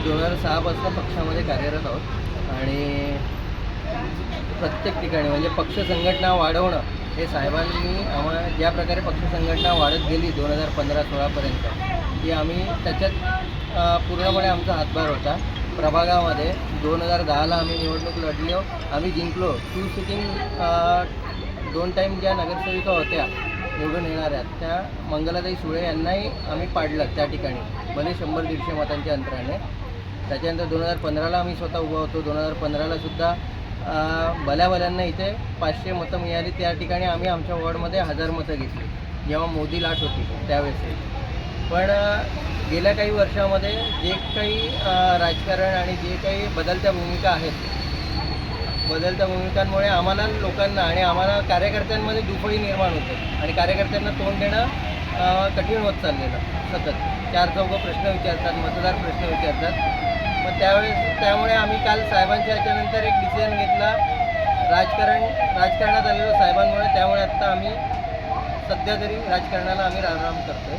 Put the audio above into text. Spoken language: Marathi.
आम्ही दोन हजार सहापासून पक्षामध्ये कार्यरत आहोत. आणि प्रत्येक ठिकाणी म्हणजे पक्ष संघटना वाढवणं हे साहेबांनी आम्हाला ज्या प्रकारे पक्ष संघटना वाढत गेली दोन हजार पंधरा सोळापर्यंत की आम्ही त्याच्यात पूर्णपणे आमचा हातभार होता. प्रभागामध्ये दोन हजार दहाला आम्ही निवडणूक लढलो आम्ही जिंकलो. टू सिटिंग दोन टाईम ज्या नगरसेविका होत्या निवडून येणाऱ्या त्या मंगलाताई सुळे यांनाही आम्ही पाडलं त्या ठिकाणी. भले शंभर दीडशे मतांच्या अंतराने. त्याच्यानंतर दोन हजार पंधराला आम्ही स्वतः उभा होतो. दोन हजार पंधराला सुद्धा भल्या भल्यांना इथे पाचशे मतं मिळाली. त्या ठिकाणी आम्ही आमच्या वॉर्डमध्ये हजार मतं घेतली. जेव्हा मोदी लाट होती त्यावेळेस. पण गेल्या काही वर्षामध्ये जे काही राजकारण आणि जे काही बदलत्या भूमिका आहेत बदलत्या भूमिकांमुळे आम्हाला लोकांना आणि आम्हाला कार्यकर्त्यांमध्ये दुफळी निर्माण होते. आणि कार्यकर्त्यांना तोंड देणं कठीण होत चाललेलं. सतत. चार चौघं प्रश्न विचारतात मतदार प्रश्न विचारतात. मग त्यावेळेस त्यामुळे आम्ही काल साहेबांच्या याच्यानंतर एक डिसिजन घेतला. राजकारण राजकारणात आलेलो साहेबांमुळे त्यामुळे आत्ता आम्ही सध्या तरी राजकारणाला आम्ही रामराम करतो